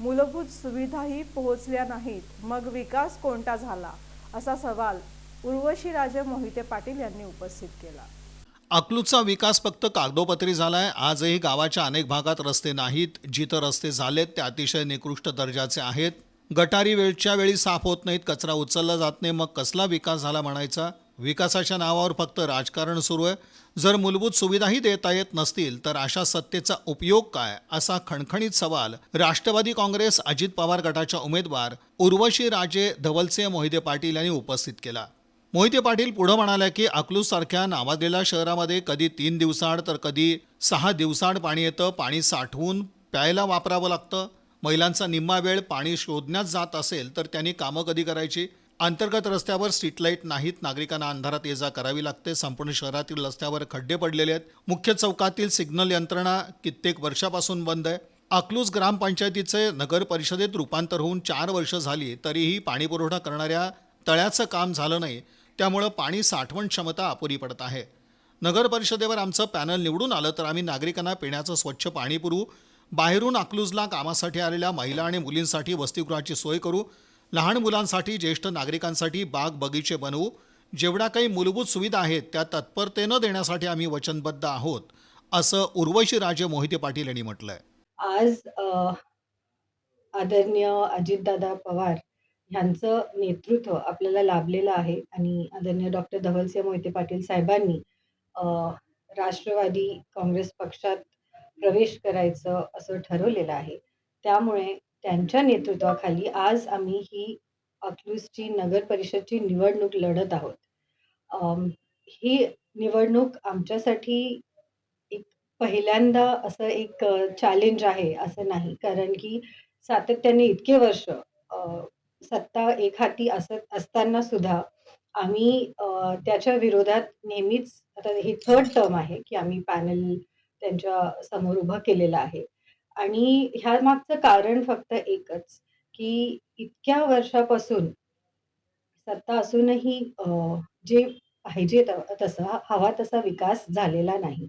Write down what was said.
मूलभूत सुविधाही पोहोचल्या नाहीत. मग विकास कोणता झाला? असा सवाल उर्वशी राजे मोहिते पाटील यांनी उपस्थित केला. अकलूजचा विकास फक्त कागदोपत्री झालाय. आजही गावाच्या अनेक भागात रस्ते नाहीत. जिथं रस्ते झालेत ते अतिशय निकृष्ट दर्जाचे आहेत. गटारी वेळच्या वेळी साफ होत नाहीत. कचरा उचलला जात नाही. मग कसला विकास झाला म्हणायचा? विकासाच्या नावावर फक्त राजकारण सुरू आहे. जर मूलभूत सुविधाही देता येत नसतील तर अशा सत्तेचा उपयोग काय? असा खणखणीत सवाल राष्ट्रवादी काँग्रेस अजित पवार गटाच्या उमेदवार उर्वशी राजे धवलसिंह मोहिते पाटील यांनी उपस्थित केला. मोहिते पाटील पुढं म्हणाल्या की अकलूजसारख्या नावाजलेल्या शहरामध्ये कधी तीन दिवसाआड तर कधी सहा दिवसाआड पाणी येतं पाणी साठवून प्यायला वापरावं लागतं. महिलांचा निम्मा वेळ पाणी शोधण्यात जात असेल तर त्यांनी कामं कधी करायची? अंतर्गत रस्त्यावर स्ट्रीट लाइट नाहीत. नागरिकांना अंधारात ये जा करावी लागते. संपूर्ण शहरातील रस्त्यावर खड्डे पडलेले आहेत. मुख्य चौकातील सिग्नल यंत्रणा कित्येक वर्षापासून बंद आहे. अकलूज ग्रामपंचायतीचे नगर परिषदेत रूपांतर होऊन चार वर्ष झाली तरीही पाणीपुरवठा करणाऱ्या तळ्याचं काम झालं नाही. त्यामुळं पाणी साठवण क्षमता अपुरी पडत आहे. नगर परिषदेवर आमचं पॅनल निवडून आलं तर आम्ही नागरिकांना पिण्याचं स्वच्छ पाणी पुरवू. बाहेरून अकलूजला कामासाठी आलेल्या महिला आणि मुलींसाठी वसतिगृहाची सोय करू. लहान मुलांसाठी ज्येष्ठ नागरिकांसाठी बाग बगीचे बनवू. जेवढ्या काही मूलभूत सुविधा आहेत त्या तत्परतेनं देण्यासाठी आम्ही वचनबद्ध आहोत असं उर्वशी राजे मोहिते पाटील यांनी म्हटलं आहे आज आदरणीय अजितदादा पवार यांचं नेतृत्व आपल्याला लाभलेलं आहे आणि आदरणीय डॉक्टर धवलसिंह मोहिते पाटील साहेबांनी राष्ट्रवादी काँग्रेस पक्षात प्रवेश करायचं असं ठरवलेलं आहे. त्यामुळे त्यांच्या नेतृत्वाखाली आज आम्ही ही अकलूजची नगर परिषदची निवडणूक लढत आहोत. ही निवडणूक आमच्यासाठी एक पहिल्यांदा असं एक चॅलेंज आहे असं नाही. कारण की सातत्याने इतके वर्ष सत्ता एक हाती असत असताना सुद्धा आम्ही त्याच्या विरोधात नेहमीच आता हे थर्ड टर्म आहे की आम्ही पॅनल त्यांच्यासमोर उभं केलेलं आहे. आणि ह्या मागचं कारण फक्त एकच की इतक्या वर्षापासून सत्ता असूनही जे पाहिजे तसा हवा तसा विकास झालेला नाही.